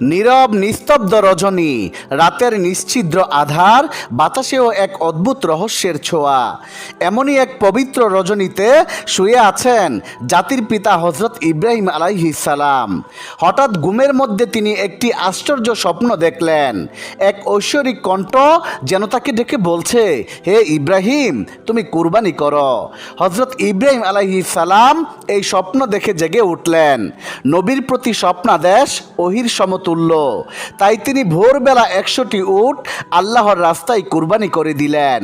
নীরব, নিস্তব্ধ রজনী, রাতের নিশ্ছিদ্র আধার, বাতাসেও এক অদ্ভুত রহস্যের ছোঁয়া। এমনই এক পবিত্র রজনীতে শুয়ে আছেন জাতির পিতা হজরত ইব্রাহিম সালাম। হঠাৎ ঘুমের মধ্যে তিনি একটি আশ্চর্য স্বপ্ন দেখলেন। এক ঐশ্বরিক কণ্ঠ যেন তাকে ডেকে বলছে, হে ইব্রাহিম, তুমি কুরবানি করো। হজরত ইব্রাহিম সালাম এই স্বপ্ন দেখে জেগে উঠলেন। নবীর প্রতি স্বপ্নাদেশ ওহির সমতুল্য তাই তিনি ভোরবেলা একশোটি উট আল্লাহর রাস্তায় কুরবানি করে দিলেন।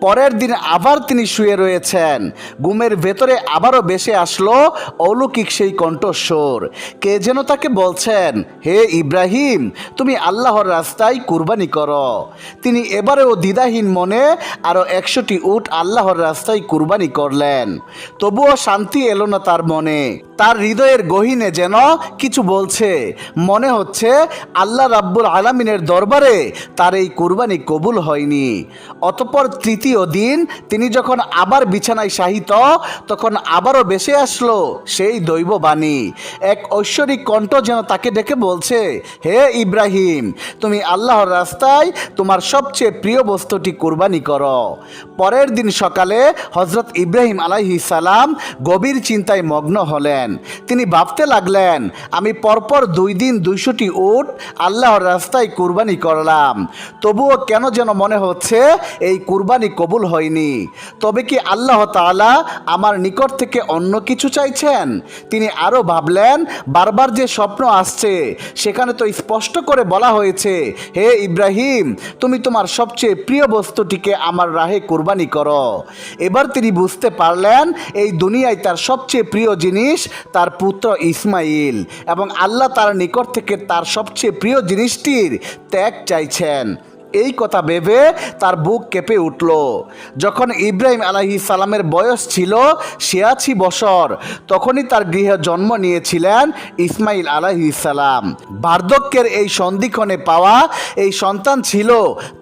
পরের দিন আবার তিনি শুয়ে রয়েছেন। ঘুমের ভেতরে আবারও বেশে আসলো অলৌকিক সেই কণ্ঠস্বর। কে যেন তাকে বলছেন, হে ইব্রাহিম, তুমি আল্লাহর রাস্তায় কুরবানি করো। তিনি এবারেও দ্বিধাহীন মনে আরও একশোটি উট আল্লাহর রাস্তায় কুরবানি করলেন। তবুও শান্তি এলো না তার মনে। তার হৃদয়ের গহীনে যেন কিছু বলছে। মনে হচ্ছে, আল্লাহ রাব্বুল আলামিনের দরবারে তার এই কুরবানি কবুল হয়নি। অতপর তৃতীয় দিন তিনি যখন আবার বিছানায় শাহিত তখন আবারও বেসে আসলো সেই দৈববাণী এক ঐশ্বরিক কণ্ঠ যেন তাকে ডেকে বলছে, হে ইব্রাহিম, তুমি আল্লাহর রাস্তায় তোমার সবচেয়ে প্রিয় বস্তুটি কুরবানি করো। পরের দিন সকালে হজরত ইব্রাহিম আলাইহি সালাম গভীর চিন্তায় মগ্ন হলেন। তিনি ভাবতে লাগলেন, আমি পরপর দুই দিন দুইশোটি উট আল্লাহর রাস্তায় কুরবানি করলাম। তবুও কেন যেন মনে হচ্ছে, এই কুরবানি কবুল হয়নি। তবে কি আল্লাহ তাআলা আমার নিকট থেকে অন্য কিছু চাইছেন? তিনি আরও ভাবলেন, বারবার যে স্বপ্ন আসছে, সেখানে তো স্পষ্ট করে বলা হয়েছে, হে ইব্রাহিম, তুমি তোমার সবচেয়ে প্রিয় বস্তুটিকে আমার রাহে কুরবানি করো। এবার তিনি বুঝতে পারলেন, এই দুনিয়ায় তার সবচেয়ে প্রিয় জিনিস তার পুত্র ইসমাইল এবং আল্লাহ তার নিকট থেকে তার সবচেয়ে প্রিয় জিনিসটির ত্যাগ চাইছেন। এই কথা ভেবে তার বুক কেঁপে উঠল। যখন ইব্রাহিম আলাহি সালামের বয়স ছিল ছিয়াশি বছর, তখনই তার গৃহে জন্ম নিয়েছিলেন ইসমাইল আলাহি সালাম। বার্ধক্যের এই সন্ধিক্ষণে পাওয়া এই সন্তান ছিল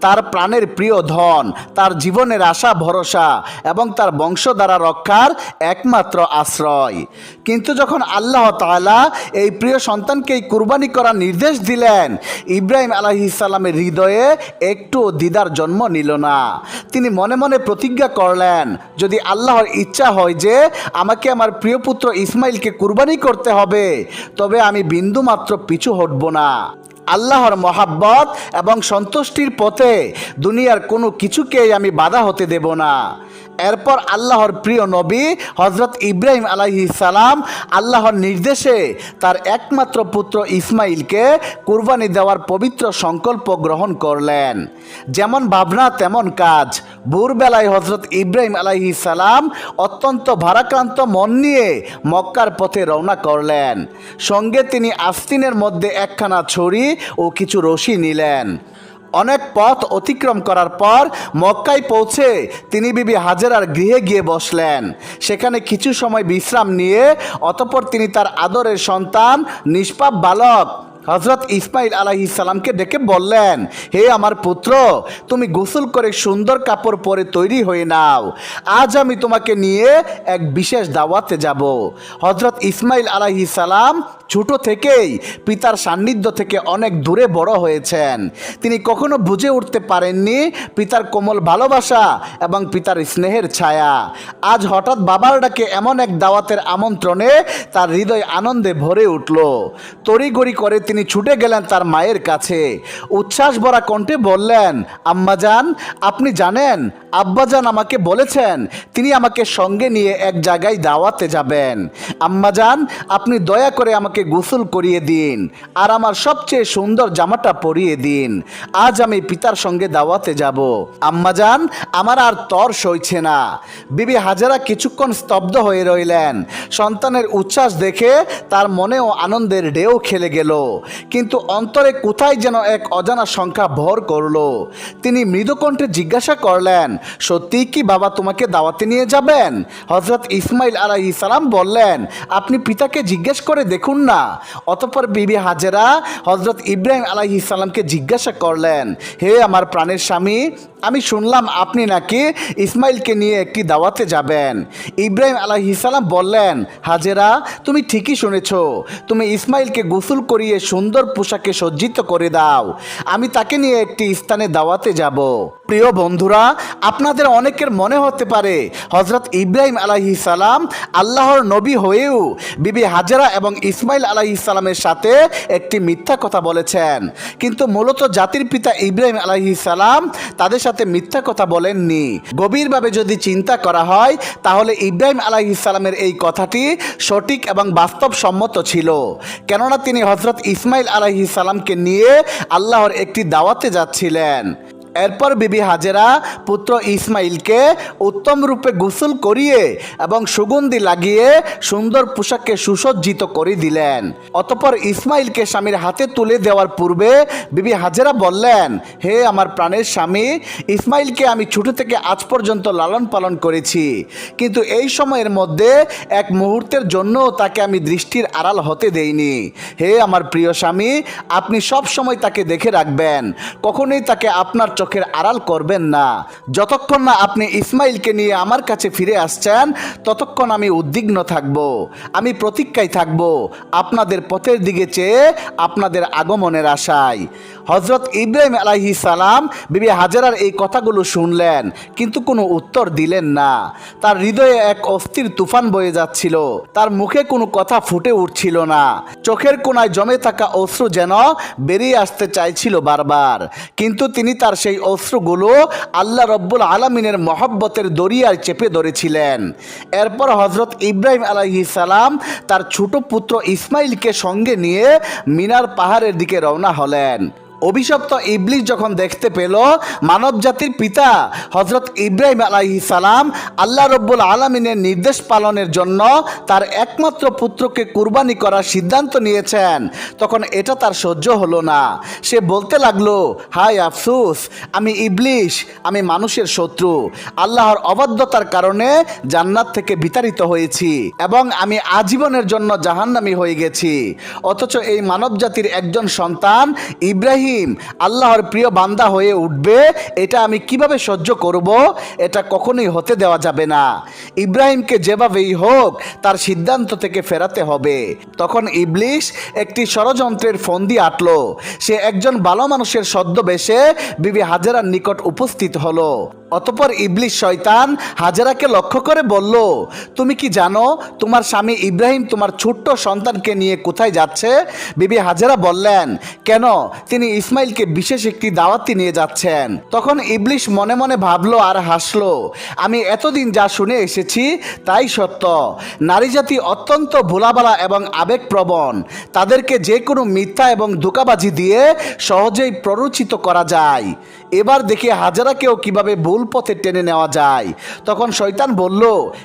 তার প্রাণের প্রিয় ধন, তার জীবনের আশা, ভরসা এবং তার বংশধারা রক্ষার একমাত্র আশ্রয়। কিন্তু যখন আল্লাহ তালা এই প্রিয় সন্তানকেই কুরবানি করার নির্দেশ দিলেন, ইব্রাহিম আলাহি সালামের হৃদয়ে একটু দিদার জন্ম নিল না। তিনি মনে মনে প্রতিজ্ঞা করলেন, যদি আল্লাহর ইচ্ছা হয় যে আমাকে আমার প্রিয় পুত্র ইসমাইলকে কুরবানি করতে হবে, তবে আমি বিন্দুমাত্র পিছু হটব না। আল্লাহর মহাব্বত এবং সন্তুষ্টির পথে দুনিয়ার কোনো কিছুকেই আমি বাধা হতে দেব না। এরপর আল্লাহর প্রিয় নবী হজরত ইব্রাহিম আলাইহি সালাম আল্লাহর নির্দেশে তার একমাত্র পুত্র ইসমাইলকে কুরবানি দেওয়ার পবিত্র সংকল্প গ্রহণ করলেন। যেমন ভাবনা, তেমন কাজ। ভোরবেলায় হজরত ইব্রাহিম আলাইহি সালাম অত্যন্ত ভারাক্রান্ত মন নিয়ে মক্কার পথে রওনা করলেন। সঙ্গে তিনি আস্তিনের মধ্যে একখানা ছড়ি ও কিছু রশি নিলেন। অনেক পথ অতিক্রম করার পর মক্কায় পৌঁছে তিনি বিবি হাজেরার গৃহে গিয়ে বসলেন। সেখানে কিছু সময় বিশ্রাম নিয়ে অতপর তিনি তার আদরের সন্তান নিষ্পাপ বালক হজরত ইসমাইল আলাহি সালামকে ডেকে বললেন, হে আমার পুত্র, তুমি গোসল করে সুন্দর কাপড় পরে তৈরি হয়ে নাও। আজ আমি তোমাকে নিয়ে এক বিশেষ দাওয়াতে যাব। হজরত ইসমাইল আলাহি সালাম ছোট থেকেই পিতার সান্নিধ্য থেকে অনেক দূরে বড় হয়েছেন। তিনি কখনো বুঝে উঠতে পারেননি পিতার কোমল ভালোবাসা এবং পিতার স্নেহের ছায়া। আজ হঠাৎ বাবার ডাকে এমন এক দাওয়াতের আমন্ত্রণে তার হৃদয় আনন্দে ভরে উঠল। তড়িগড়ি করে তিনি ছুটে গেলেন তার মায়ের কাছে। উচ্ছ্বাস ভরা কণ্ঠে বললেন আম্মাজান আপনি জানেন আব্বাজান আমাকে বলেছেন, তিনি আমাকে সঙ্গে নিয়ে এক জায়গায় দাওয়াতে যাবেন। আম্মাজান, আপনি দয়া করে আমাকে গোসল করিয়ে দিন আর আমার সবচেয়ে সুন্দর জামাটা পরিয়ে দিন। আজ আমি পিতার সঙ্গে দাওয়াতে যাব। আম্মাজান, আমার আর তর সইছে না। বিবি হাজারা কিছুক্ষণ স্তব্ধ হয়ে রইলেন। সন্তানের উচ্ছ্বাস দেখে তার মনেও আনন্দের ঢেউ খেলে গেল। কিন্তু অন্তরে কোথায় যেন এক অজানা সংখ্যা ভর করল। তিনি মৃদুকণ্ঠে জিজ্ঞাসা করলেন সত্যি কি বাবা তোমাকে দাওয়াতে নিয়ে যাবেন? হজরত ইসমাইল আলাহি সালাম বললেন, আপনি পিতাকে জিজ্ঞেস করে দেখুন না। অতঃপর বিবি হাজেরা হজরত ইব্রাহিম আলাহি সালামকে জিজ্ঞাসা করলেন, হে আমার প্রাণের স্বামী, আমি শুনলাম আপনি নাকি ইসমাইলকে নিয়ে একটি দাওয়াতে যাবেন? ইব্রাহিম আলাইসালাম বললেন, হাজেরা, তুমি ঠিকই শুনেছ। তুমি ইসমাইলকে গোসল করিয়ে সুন্দর পোশাকে সজ্জিত করে দাও। আমি তাকে নিয়ে একটি স্থানে দাওয়াতে যাব। প্রিয় বন্ধুরা, আপনাদের অনেকের মনে হতে পারে হজরত ইব্রাহিম আলাহি সালাম আল্লাহর নবী হয়েও বিবি হাজেরা এবং ইসমাইল আলাহি সালামের সাথে একটি মিথ্যা কথা বলেছেন। কিন্তু মূলত জাতির পিতা ইব্রাহিম আলাহি সালাম তাদের সাথে মিথ্যা কথা বলেননি। গভীরভাবে যদি চিন্তা করা হয়, তাহলে ইব্রাহিম আলাহি সালামের এই কথাটি সঠিক এবং বাস্তবসম্মত ছিল। কেননা তিনি হজরত ইসমাইল আলাহি সালামকে নিয়ে আল্লাহর একটি দাওয়াতে যাচ্ছিলেন। এরপর বিবি হাজেরা পুত্র ইসমাইলকে উত্তম রূপে গোসল করিয়ে এবং সুগন্ধি লাগিয়ে সুন্দর পোশাককে সুসজ্জিত করে দিলেন। অতপর ইসমাইলকে স্বামীর হাতে তুলে দেওয়ার পূর্বে বিবি হাজেরা বললেন, হে আমার প্রাণের স্বামী, ইসমাইলকে আমি ছোট থেকে আজ পর্যন্ত লালন পালন করেছি। কিন্তু এই সময়ের মধ্যে এক মুহূর্তের জন্য তাকে আমি দৃষ্টির আড়াল হতে দেইনি। হে আমার প্রিয় স্বামী, আপনি সব সময় তাকে দেখে রাখবেন। কখনোই তাকে আপনার চোখের আড়াল করবেন না। যতক্ষণ না আপনি ইসমাইলকে নিয়ে আমার কাছে ফিরে আসছেন, ততক্ষণ আমি উদ্বিগ্ন থাকব। আমি প্রতীক্ষায় থাকব আপনাদের পথের দিকে চেয়ে আপনাদের আগমনের আশায়। হজরত ইব্রাহিম আলাহি সালাম বিবি হাজারার এই কথাগুলো শুনলেন, কিন্তু কোনো উত্তর দিলেন না। তার হৃদয়ে এক অস্থির তুফান বয়ে যাচ্ছিল। তার মুখে কোনো কথা ফুটে উঠছিল না। চোখের কোনায় জমে থাকা অশ্রু যেন বেরিয়ে আসতে চাইছিল বারবার। কিন্তু তিনি তার সেই অশ্রুগুলো আল্লাহ রব্বুল আলমিনের মহব্বতের দরিয়ায় চেপে ধরেছিলেন। এরপর হজরত ইব্রাহিম আলাহি সালাম তার ছোট পুত্র ইসমাইলকে সঙ্গে নিয়ে মিনার পাহাড়ের দিকে রওনা হলেন। অভিশপ্ত ইবলিস যখন দেখতে পেল মানব জাতির পিতা হজরত ইব্রাহিম আলাইহি সালাম আল্লাহ রব্বুল আলমিনের নির্দেশ পালনের জন্য তার একমাত্র পুত্রকে কুরবানি করার সিদ্ধান্ত নিয়েছেন। তখন এটা তার সহ্য হলো না। সে বলতে লাগল, হায় আফসুস, আমি ইবলিশ আমি মানুষের শত্রু। আল্লাহর অবাধ্যতার কারণে জান্নাত থেকে বিতাড়িত হয়েছি এবং আমি আজীবনের জন্য জাহান্নামি হয়ে গেছি। অথচ এই মানব জাতির একজন সন্তান ইব্রাহিম আল্লাহর প্রিয় বান্দা হয়ে উঠবে, এটা আমি কীভাবে সহ্য করব? এটা কখনোই হতে দেওয়া যাবে না। ইব্রাহিমকে যেভাবেই হোক, তার সিদ্ধান্ত থেকে ফেরাতে হবে। তখন ইবলিশ একটি ষড়যন্ত্রের ফন্দি আটল। সে একজন ভালো মানুষের সদ্যবেশে বিবি হাজারার নিকট উপস্থিত হলো। অতপর ইবলিশ শয়তান হাজারাকে লক্ষ্য করে বলল, তুমি কি জানো, তোমার স্বামী ইব্রাহিম তোমার ছোট্ট সন্তানকে নিয়ে কোথায় যাচ্ছে? বিবি হাজারা বললেন, কেন? তিনি ইসমাইলকে বিশেষ একটি দাওয়াতি নিয়ে যাচ্ছেন। তখন ইবলিশ মনে মনে ভাবলো আর হাসলো, আমি এতদিন যা শুনে এসেছি তাই সত্য। নারী জাতি অত্যন্ত ভোলাবালা এবং আবেগপ্রবণ। তাদেরকে যে কোনো মিথ্যা এবং ধোকাবাজি দিয়ে সহজেই প্ররোচিত করা যায়। এবার দেখি হাজারাকেও কীভাবে ভুল পথে টেনে নেওয়া যায়। তখন শয়তান বলল,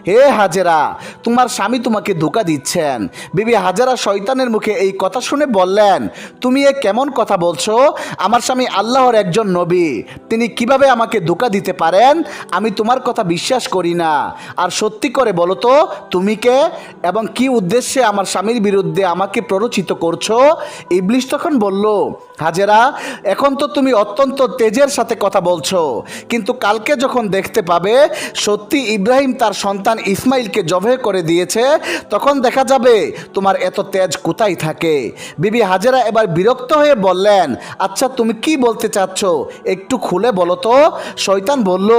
হে হাজেরা, তোমার স্বামী তোমাকে ধোকা দিচ্ছেন। বিবি হাজারা শয়তানের মুখে এই কথা শুনে বললেন, তুমি এ কেমন কথা বলছো? আমার স্বামী আল্লাহর একজন নবী। তিনি কীভাবে আমাকে ধোকা দিতে পারেন? আমি তোমার কথা বিশ্বাস করি না। আর সত্যি করে বলো তো, তুমি কে? এবং কি উদ্দেশ্যে আমার স্বামীর বিরুদ্ধে আমাকে প্ররোচিত করছ? ইবলিশ তখন বলল হাজেরা, এখন তো তুমি অত্যন্ত তেজের সাথে কথা বলছো, কিন্তু কালকে যখন দেখতে পাবে, সত্যি ইব্রাহিম তার সন্তান ইসমাইলকে জবে করে দিয়েছে, তখন দেখা যাবে তোমার এত তেজ কোথায় থাকে। বিবি হাজেরা এবার বিরক্ত হয়ে বললেন আচ্ছা তুমি কি বলতে চাচ্ছ? একটু খুলে বলো তো। শয়তান বলল,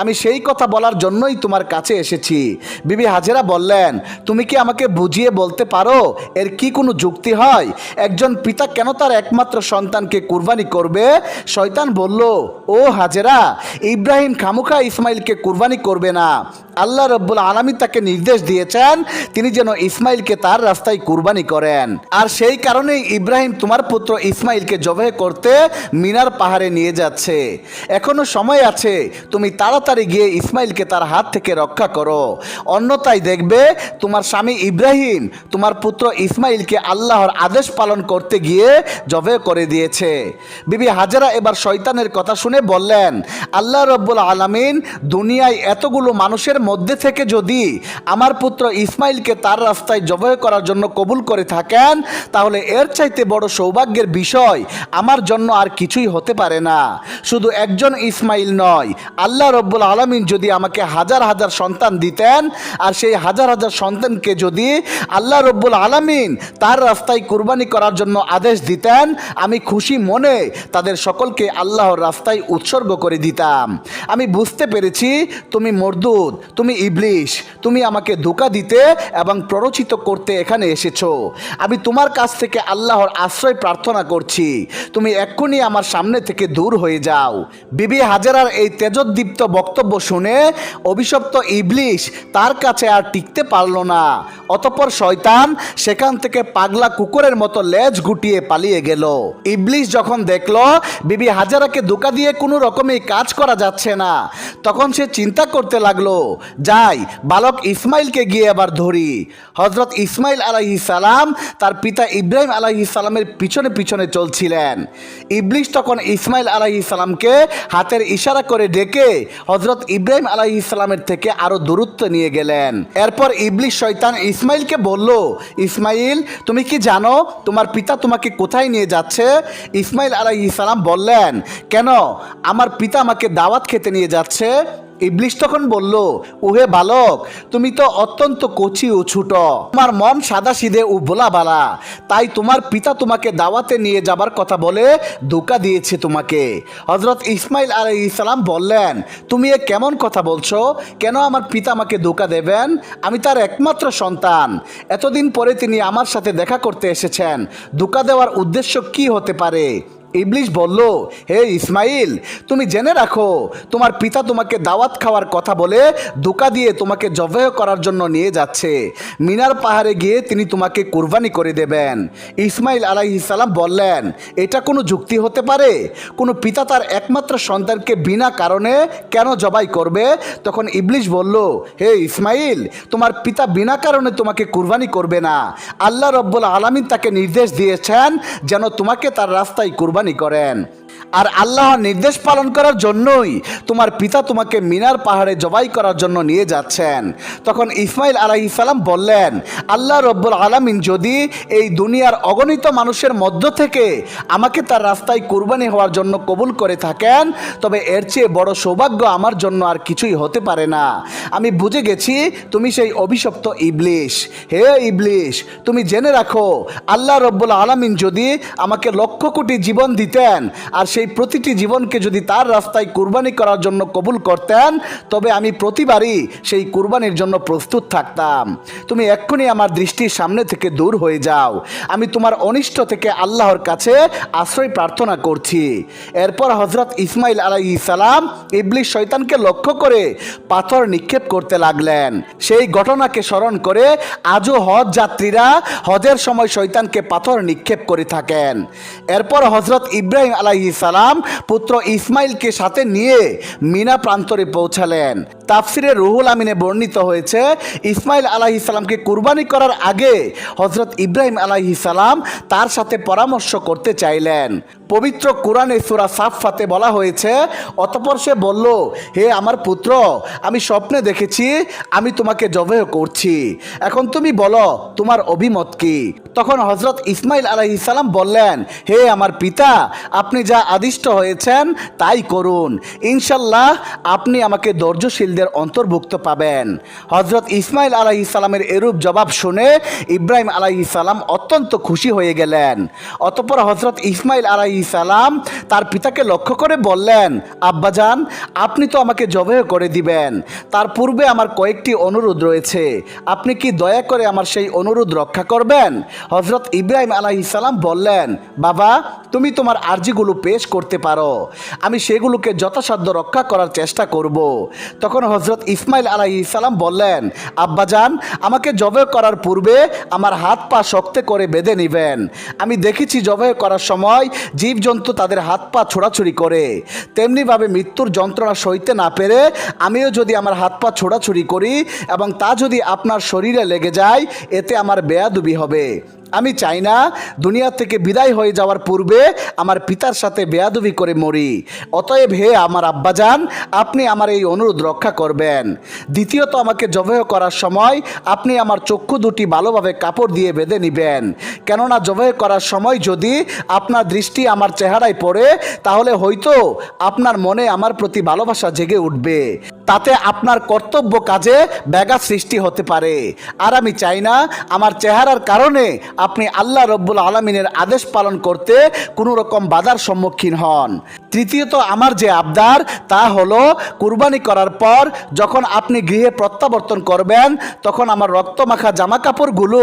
আমি সেই কথা বলার জন্যই তোমার কাছে এসেছি। বিবি হাজেরা বললেন, তুমি কি আমাকে বুঝিয়ে বলতে পারো? এর কি কোনো যুক্তি হয়? একজন পিতা কেন তার একমাত্র সন্তানকে কুরবানি করবে। শয়তান বলল ও হাজেরা ইব্রাহিম খামুখা ইসমাইলকে কুরবানি করবে না। আল্লাহ রব্বুল আলমী তাকে নির্দেশ দিয়েছেন, তিনি যেন ইসমাইলকে তার রাস্তায় কুরবানি করেন। আর সেই কারণেই ইব্রাহিম তোমার পুত্র ইসমাইলকে জবে করতে মিনার পাহাড়ে নিয়ে যাচ্ছে। এখনও সময় আছে, তুমি তাড়াতাড়ি গিয়ে ইসমাইলকে তার হাত থেকে রক্ষা করো। অন্যথায় দেখবে, তোমার স্বামী ইব্রাহিম তোমার পুত্র ইসমাইলকে আল্লাহর আদেশ পালন করতে গিয়ে জবে করে দিয়েছে। বিবি হাজারা এবার শয়তানের কথা শুনে বললেন, আল্লাহ রব্বুল আলামিন দুনিয়ায় এতগুলো মানুষের মধ্যে থেকে যদি আমার পুত্র ইসমাইলকে তার রাস্তায় জবাই করার জন্য কবুল করে থাকেন, তাহলে এর চাইতে বড় সৌভাগ্যের বিষয় আমার জন্য আর কিছুই হতে পারে না। শুধু একজন ইসমাইল নয়, আল্লাহ রব্বুল আলমিন যদি আমাকে হাজার হাজার সন্তান দিতেন, আর সেই হাজার হাজার সন্তানকে যদি আল্লাহ রব্বুল আলমিন তার রাস্তায় কুরবানি করার জন্য আদেশ দিতেন, আমি খুশি মনে তাদের সকলকে আল্লাহর রাস্তায় উৎসর্গ করে দিতাম। আমি বুঝতে পেরেছি, তুমি মরদুদ তুমি ইবলিশ, তুমি আমাকে ধোকা দিতে এবং প্ররোচিত করতে এখানে এসেছ। আমি তোমার কাছ থেকে আল্লাহর আশ্রয় প্রার্থনা করছি। তুমি এক্ষুনি আমার সামনে থেকে দূর হয়ে যাও। বিবি হাজারার এই তেজোদ্দীপ্ত বক্তব্য শুনে অভিশপ্ত ইবলিশ তার কাছে আর টিকতে পারল না। অতপর শয়তান সেখান থেকে পাগলা কুকুরের মতো লেজ গুটিয়ে পালিয়ে গেল। ইবলিশ যখন দেখল বিবি হাজারাকে ধোকা দিয়ে কোনো রকমই কাজ করা যাচ্ছে না, তখন সে চিন্তা করতে লাগল যাই, বালক ইসমাইলকে গিয়ে এবার ধরি। হজরত ইসমাইল আলাহি সালাম তার পিতা ইব্রাহিম আলাহি সালামের পিছনে পিছনে চলছিলেন। ইবলিশ তখন ইসমাইল আলাহি সালামকে হাতের ইশারা করে ডেকে হজরত ইব্রাহিম আলাহি সালামের থেকে আরও দূরত্ব নিয়ে গেলেন। এরপর ইবলিশ শয়তান ইসমাইলকে বলল, ইসমাইল, তুমি কি জানো তোমার পিতা তোমাকে কোথায় নিয়ে যাচ্ছে? ইসমাইল আলাহি সালাম বললেন, কেন? আমার পিতা আমাকে দাওয়াত খেতে নিয়ে যাচ্ছে। ইবলিশ তখন বলল, উহে বালক, তুমি তো অত্যন্ত কচি ও ছোট। তোমার মন সাদা সিধে ও বোলা বালা। তাই তোমার পিতা তোমাকে দাওয়াতে নিয়ে যাবার কথা বলে ধোকা দিয়েছে তোমাকে। হজরত ইসমাইল আলাই ইসলাম বললেন, তুমি এ কেমন কথা বলছো? কেন আমার পিতা আমাকে ধোকা দেবেন? আমি তার একমাত্র সন্তান। এতদিন পরে তিনি আমার সাথে দেখা করতে এসেছেন। ধোকা দেওয়ার উদ্দেশ্য কি হতে পারে? ইবলিশ বলল, হে ইসমাইল, তুমি জেনে রাখো, তোমার পিতা তোমাকে দাওয়াত খাওয়ার কথা বলে ধোকা দিয়ে তোমাকে জবেহ করার জন্য নিয়ে যাচ্ছে। মিনার পাহাড়ে গিয়ে তিনি তোমাকে কুরবানি করে দেবেন। ইসমাইল আলাইহিসাল্লাম বললেন, এটা কোনো যুক্তি হতে পারে? কোনো পিতা তার একমাত্র সন্তানকে বিনা কারণে কেন জবাই করবে? তখন ইবলিশ বলল, হে ইসমাইল, তোমার পিতা বিনা কারণে তোমাকে কুরবানি করবে না। আল্লাহ রব্বুল আলমিন তাকে নির্দেশ দিয়েছেন যেন তোমাকে তার রাস্তায় কুরবানি করেন। আর আল্লাহর নির্দেশ পালন করার জন্যই তোমার পিতা তোমাকে মিনার পাহাড়ে জবাই করার জন্য নিয়ে যাচ্ছেন। তখন ইসমাইল আলাহি সালাম বললেন, আল্লাহ রব্বুল আলমিন যদি এই দুনিয়ার অগণিত মানুষের মধ্য থেকে আমাকে তার রাস্তায় কুরবানি হওয়ার জন্য কবুল করে থাকেন, তবে এর চেয়ে বড় সৌভাগ্য আমার জন্য আর কিছুই হতে পারে না। আমি বুঝে গেছি তুমি সেই অভিশপ্ত ইবলিশ। হে ইবলিশ, তুমি জেনে রাখো, আল্লাহ রব্বুল আলমিন যদি আমাকে লক্ষ কোটি জীবন দিতেন। আর সেই প্রতিটি জীবনকে যদি তার রাস্তায় কুরবানি করার জন্য কবুল করতেন, তবে আমি প্রতিবারই সেই কুরবানির জন্য প্রস্তুত থাকতাম। তুমি এক্ষুনি আমার দৃষ্টির সামনে থেকে দূর হয়ে যাও। আমি তোমার অনিষ্ট থেকে আল্লাহর কাছে আশ্রয় প্রার্থনা করছি। এরপর হজরত ইসমাইল আলাই সালাম ইবলিশ শয়তানকে লক্ষ্য করে পাথর নিক্ষেপ করতে লাগলেন। সেই ঘটনাকে স্মরণ করে আজও হজ যাত্রীরা হজের সময় শয়তানকে পাথর নিক্ষেপ করে থাকেন। এরপর হজরত ইব্রাহিম আলাইসালাম পুত্র ইসমাইলকে সাথে নিয়ে মিনা প্রান্তরে পৌঁছালেন। তাফসিরে রুহুল আমিনে বর্ণিত হয়েছে, ইসমাইল আলাহি সালামকে কুরবানি করার আগে হজরত ইব্রাহিম আলাহি সালাম তার সাথে পরামর্শ করতে চাইলেন। পবিত্র কোরআনে সুরা সাফাতে বলা হয়েছে, অতপর সে বলল, হে আমার পুত্র, আমি স্বপ্নে দেখেছি, আমি তোমাকে জবেহ করছি। এখন তুমি বলো, তোমার অভিমত কি? তখন হজরত ইসমাইল আলাহি সালাম বললেন, হে আমার পিতা, আপনি যা আদিষ্ট হয়েছেন, তাই করুন। ইনশাল্লাহ আপনি আমাকে ধৈর্যশীলদের অন্তর্ভুক্ত পাবেন। হজরত ইসমাইল আলাহি সালামের এরূপ জবাব শুনে ইব্রাহিম আলাহি সালাম অত্যন্ত খুশি হয়ে গেলেন। অতপর হজরত ইসমাইল আলাহি সালাম তার পিতাকে লক্ষ্য করে বললেন আব্বাজান আপনি তো আমাকে জবেহ করে দিবেন। তার পূর্বে আমার কয়েকটি অনুরোধ রয়েছে। আপনি কি দয়া করে আমার সেই অনুরোধ রক্ষা করবেন? হজরত ইব্রাহিম আলাহি সালাম বললেন, বাবা, তুমি তোমার আর্জিগুলো পেশ করতে পারো। আমি সেগুলোকে যথাসাধ্য রক্ষা করার চেষ্টা করব। তখন হজরত ইসমাইল আলাহি সালাম বললেন আব্বাজান আমাকে জবে করার পূর্বে আমার হাত পা শক্ত করে বেঁধে নেবেন। আমি দেখেছি জবে করার সময় জীবজন্তু তাদের হাত পা ছোড়াছুড়ি করে। তেমনিভাবে মৃত্যুর যন্ত্রণা সইতে না পেরে আমিও যদি আমার হাত পা ছোড়াছুড়ি করি এবং তা যদি আপনার শরীরে লেগে যায়, এতে আমার বেয়াদুবি হবে। আমি চাই না দুনিয়া থেকে বিদায় হয়ে যাওয়ার পূর্বে আমার পিতার সাথে বেয়াদবি করে মরি। অতএব হে আমার আব্বাজান, আপনি আমার এই অনুরোধ রক্ষা করবেন। দ্বিতীয়ত আমাকে জবেহ করার সময় আপনি আমার চক্ষু দুটি ভালোভাবে কাপড় দিয়ে বেঁধে নেবেন। কেননা জবেহ করার সময় যদি আপনার দৃষ্টি আমার চেহারায় পড়ে, তাহলে হয়তো আপনার মনে আমার প্রতি ভালোবাসা জেগে উঠবে। তাতে আপনার কর্তব্য কাজে ব্যাঘাত সৃষ্টি হতে পারে। আর আমি চাই না আমার চেহারার কারণে আপনি আল্লাহ রব্বুল আলমিনের আদেশ পালন করতে কোনো রকম বাধার সম্মুখীন হন। তৃতীয়ত আমার যে আবদার, তা হলো কুরবানি করার পর যখন আপনি গৃহে প্রত্যাবর্তন করবেন, তখন আমার রক্তমাখা জামা কাপড়গুলো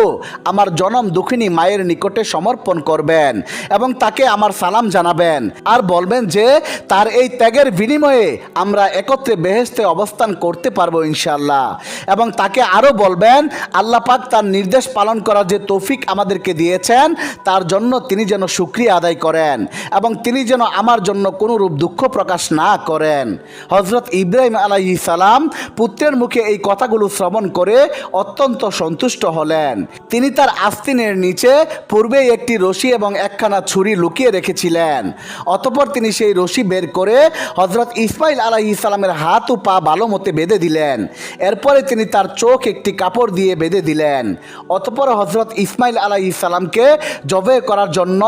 আমার জনম দুঃখিনী মায়ের নিকটে সমর্পণ করবেন এবং তাকে আমার সালাম জানাবেন। আর বলবেন যে, তার এই ত্যাগের বিনিময়ে আমরা একত্রে বেহেস্তে অবস্থান করতে পারব ইনশাল্লাহ এবং তাকে আরও বলবেন, আল্লাহ পাক তার নির্দেশ পালন করার যে তৌফিক আমাদেরকে দিয়েছেন, তার জন্য তিনি যেন সুক্রিয়া আদায় করেন এবং তিনি যেন আমার জন্য কোনো রূপ দুঃখ প্রকাশ না করেন। হজরত ইব্রাহিম আলাইহি সালাম পুত্রের মুখে এই কথাগুলো শ্রবণ করে অত্যন্ত সন্তুষ্ট হলেন। তিনি তার আস্তিনের নিচে পূর্বেই একটি রশি এবং একখানা ছুরি লুকিয়ে রেখেছিলেন। অতপর তিনি সেই রশি বের করে হজরত ইসমাইল আলাইহি সালামের হাত ও পা ভালো মতে বেঁধে দিলেন। এরপরে তিনি তার চোখ একটি কাপড় দিয়ে বেঁধে দিলেন। অতপর হজরত ইসমাইল সালামকে জবে করার জন্য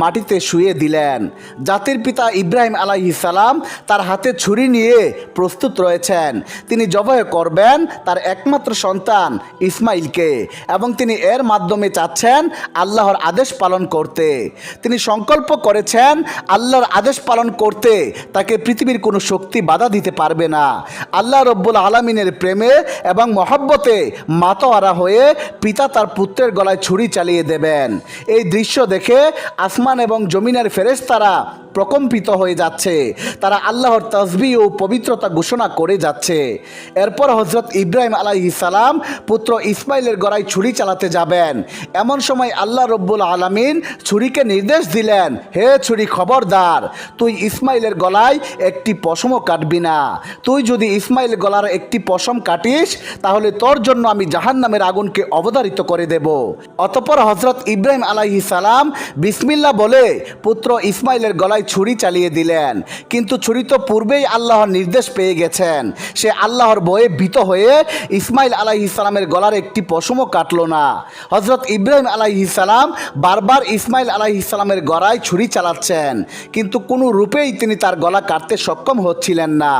মাটিতে শুয়ে দিলেন। জাতির পিতা ইব্রাহিম আলাইহি সালাম তার হাতে ছুরি নিয়ে প্রস্তুত রয়েছেন। তিনি জবাই করবেন তার একমাত্র সন্তান ইসমাইলকে এবং তিনি এর মাধ্যমে চাচ্ছেন আল্লাহর আদেশ পালন করতে। তিনি সংকল্প করেছেন আল্লাহর আদেশ পালন করতে, তাকে পৃথিবীর কোনো শক্তি বাধা দিতে পারবে না। আল্লাহ রব্বুল আলমিনের প্রেমে এবং মহব্বতে মাতোয়ারা হয়ে পিতা তার পুত্রের গলায় ছুরি চালিয়ে দেবেন। এই দৃশ্য দেখে আসমান এবং জমিনের ফেরেশতারা প্রকম্পিত হয়ে যাচ্ছে। তারা আল্লাহর তসবি ও পবিত্রতা ঘোষণা করে যাচ্ছে। এরপর হজরত ইব্রাহিম সালাম পুত্র ইসমাইলের গড়ায় ছুরি চালাতে যাবেন। এমন সময় আল্লাহ রব্বুল আলমিন ছুরিকে নির্দেশ দিলেন, হে ছুরি খবরদার, তুই ইসমাইলের গলায় একটি পশমও কাটবি না। তুই যদি ইসমাইল গলার একটি পশম কাটিস, তাহলে তোর জন্য আমি জাহান নামের আগুনকে অবধারিত করে দেব। অতপর হজরত ইব্রাহিম আলাইহি সালাম বিসমিল্লা বলে পুত্র ইসমাইলের গলায় ছুরি চালিয়ে দিলেন। কিন্তু ছুরি তো পূর্বেই আল্লাহর নির্দেশ পেয়ে গেছেন। সে আল্লাহর বয়ে ভীত হয়ে ইসমাইল আলাইহি সালামের গলার একটি পশমও কাটলো না। হজরত ইব্রাহিম আলাইহি সালাম বারবার ইসমাইল আলাইহি সালামের গলায় ছুরি চালাচ্ছেন। কিন্তু কোনো রূপেই তিনি তার গলা কাটতে সক্ষম হচ্ছিলেন না।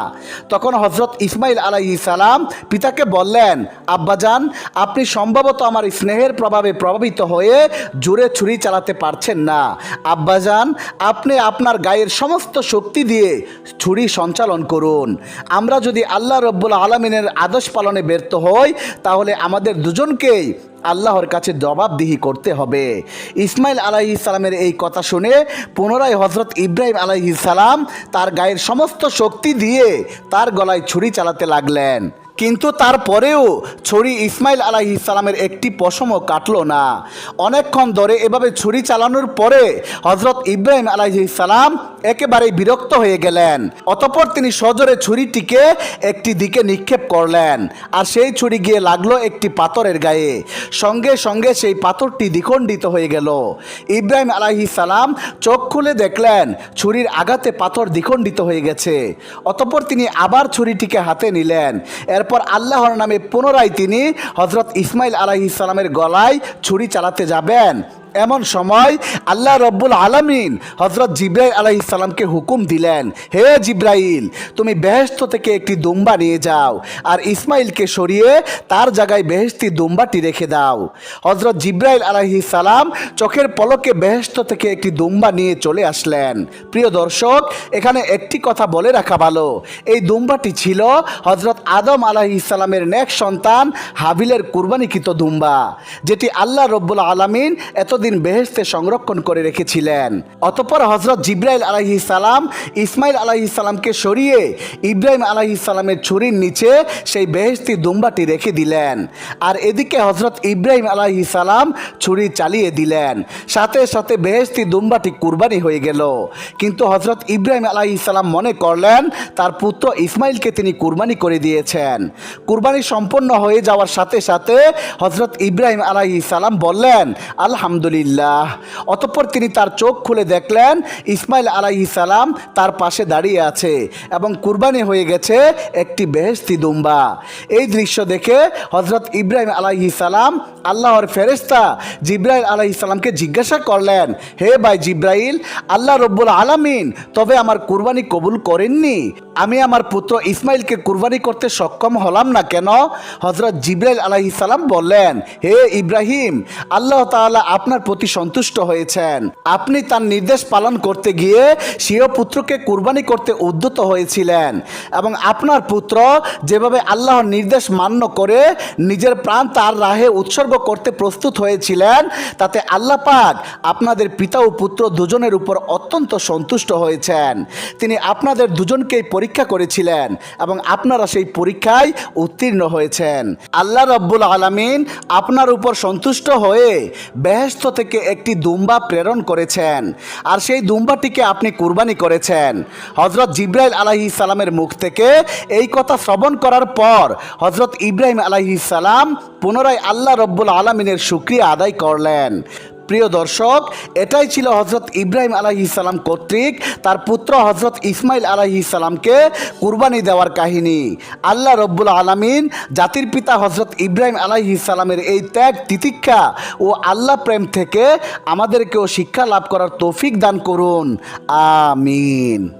তখন হজরত ইসমাইল আলাইহি সালাম পিতাকে বললেন, আব্বাজান, আপনি সম্ভবত আমার স্নেহের প্রভাবে প্রভাবিত হয়ে জোরে ছুরি চালাতে পারছেন না। আব্বাজান, আপনি আপনার গায়ের সমস্ত শক্তি দিয়ে ছুরি সঞ্চালন করুন। আমরা যদি আল্লাহ রব্বুল আলমিনের আদেশ পালনে ব্যর্থ হই, তাহলে আমাদের দুজনকেই আল্লাহর কাছে জবাবদিহি করতে হবে। ইসমাইল আলাহি সালামের এই কথা শুনে পুনরায় হজরত ইব্রাহিম আলাহি সালাম তার গায়ের সমস্ত শক্তি দিয়ে তার গলায় ছুরি চালাতে লাগলেন। কিন্তু তারপরেও ছুরি ইসমাইল আলাহি সালামের একটি পশমও কাটলো না। অনেকক্ষণ ধরে এভাবে ছুরি চালানোর পরে হজরত ইব্রাহিম আলাহি সালাম একেবারেই বিরক্ত হয়ে গেলেন। অতপর তিনি সজোরে ছুরিটিকে একটি দিকে নিক্ষেপ করলেন আর সেই ছুরি গিয়ে লাগল একটি পাথরের গায়ে। সঙ্গে সঙ্গে সেই পাথরটি দ্বিখণ্ডিত হয়ে গেল। ইব্রাহিম আলাহি সালাম চোখ খুলে দেখলেন ছুরির আঘাতে পাথর দ্বিখণ্ডিত হয়ে গেছে। অতপর তিনি আবার ছুরিটিকে হাতে নিলেন। এরপর আল্লাহর নামে পুনরায় তিনি হজরত ইসমাইল আলাহি ইসলামের গলায় ছুরি চালাতে যাবেন। এমন সময় আল্লাহ রব্বুল আলমিন হজরত জিব্রাইল সালামকে হুকুম দিলেন, হে জিব্রাইল, তুমি বেহেস্ত থেকে একটি দুম্বা নিয়ে যাও আর ইসমাইলকে সরিয়ে তার জায়গায় বেহেস্তি দুম্বাটি রেখে দাও। হজরত জিব্রাইল আলাইহিস সালাম চোখের পলকে বেহেস্ত থেকে একটি দুম্বা নিয়ে চলে আসলেন। প্রিয় দর্শক, এখানে একটি কথা বলে রাখা ভালো। এই দুম্বাটি ছিল হজরত আদম আলাইহিস সালামের নেক সন্তান হাবিলের কুরবানিকৃত দুম্বা, যেটি আল্লাহ রব্বুল আলমিন এত চিরদিন বেহেস্তে সংরক্ষণ করে রেখেছিলেন। অতপর হজরত জিব্রাইল আলাহি সালাম ইসমাইল আলাহি সালামকে সরিয়ে ইব্রাহিম আলাহি সালামের ছুরির নিচে সেই বেহেস্তি দুম্বাটি রেখে দিলেন। আর এদিকে হজরত ইব্রাহিম আলাহি সালাম ছুরি চালিয়ে দিলেন। সাথে সাথে বেহেস্তি দুম্বাটি কুরবানি হয়ে গেল। কিন্তু হজরত ইব্রাহিম আলাহি সালাম মনে করলেন, তার পুত্র ইসমাইলকে তিনি কুরবানি করে দিয়েছেন। কুরবানি সম্পন্ন হয়ে যাওয়ার সাথে সাথে হজরত ইব্রাহিম আলাহি সালাম বললেন, আলহামদুলিল্লাহ। অতঃপর তিনি তার চোখ খুলে দেখলেন, ইসমাইল আলাহি সালাম তার পাশে দাঁড়িয়ে আছে এবং কুরবানি হয়ে গেছে একটি বেহেস্তি দুম্বা। এই দৃশ্য দেখে হজরত ইব্রাহিম আলাহি সালাম আল্লাহর ফেরেস্তা জিব্রাইল আলাহি সালামকে জিজ্ঞাসা করলেন, হে ভাই জিব্রাইল, আল্লাহ রব্বুল আলামিন তবে আমার কুরবানি কবুল করেননি। আমি আমার পুত্র ইসমাইলকে কুরবানি করতে সক্ষম হলাম না কেন? হজরত জিব্রাইল আলাহি সালাম বললেন, হে ইব্রাহিম, আল্লাহ তাআলা আপনার প্রতি সন্তুষ্ট হয়েছেন। আপনি তার নির্দেশ পালন করতে গিয়ে স্বীয় পুত্রকে কুরবানি করতে উদ্যত হয়েছিলেন এবং আপনার পুত্র যেভাবে আল্লাহর নির্দেশ মান্য করে নিজের প্রাণ তার রাহে উৎসর্গ করতে প্রস্তুত হয়েছিলেন, তাতে আল্লাহ পাক আপনাদের পিতা ও পুত্র দুজনের উপর অত্যন্ত সন্তুষ্ট হয়েছেন। তিনি আপনাদের দুজনকেই পরীক্ষা করেছিলেন এবং আপনারা সেই পরীক্ষায় উত্তীর্ণ হয়েছেন। আল্লাহ রব্বুল আলামিন আপনার উপর সন্তুষ্ট হয়ে বেহেস্ত থেকে একটি দুম্বা প্রেরণ করেছেন। আর সেই দুম্বাটিকে আপনি কুরবানি করেছেন। হজরত জিব্রাইল আলাহি সালামের মুখ থেকে এই কথা শ্রবণ করার পর হজরত ইব্রাহিম আলাহি সালাম পুনরায় আল্লাহ রব্বুল আলমিনের সুক্রিয়া আদায় করলেন। প্রিয় দর্শক, এটাই ছিল হজরত ইব্রাহিম আলাহি ইসালাম কর্তৃক, তার পুত্র হজরত ইসমাইল আলাহি ইসালামকে কুরবানি দেওয়ার কাহিনী। আল্লাহ রব্বুল আলমিন জাতির পিতা হজরত ইব্রাহিম আলাহি ইসালামের এই ত্যাগ, তিতিক্ষা ও আল্লাহ প্রেম থেকে আমাদেরকেও শিক্ষা লাভ করার তৌফিক দান করুন। আমিন।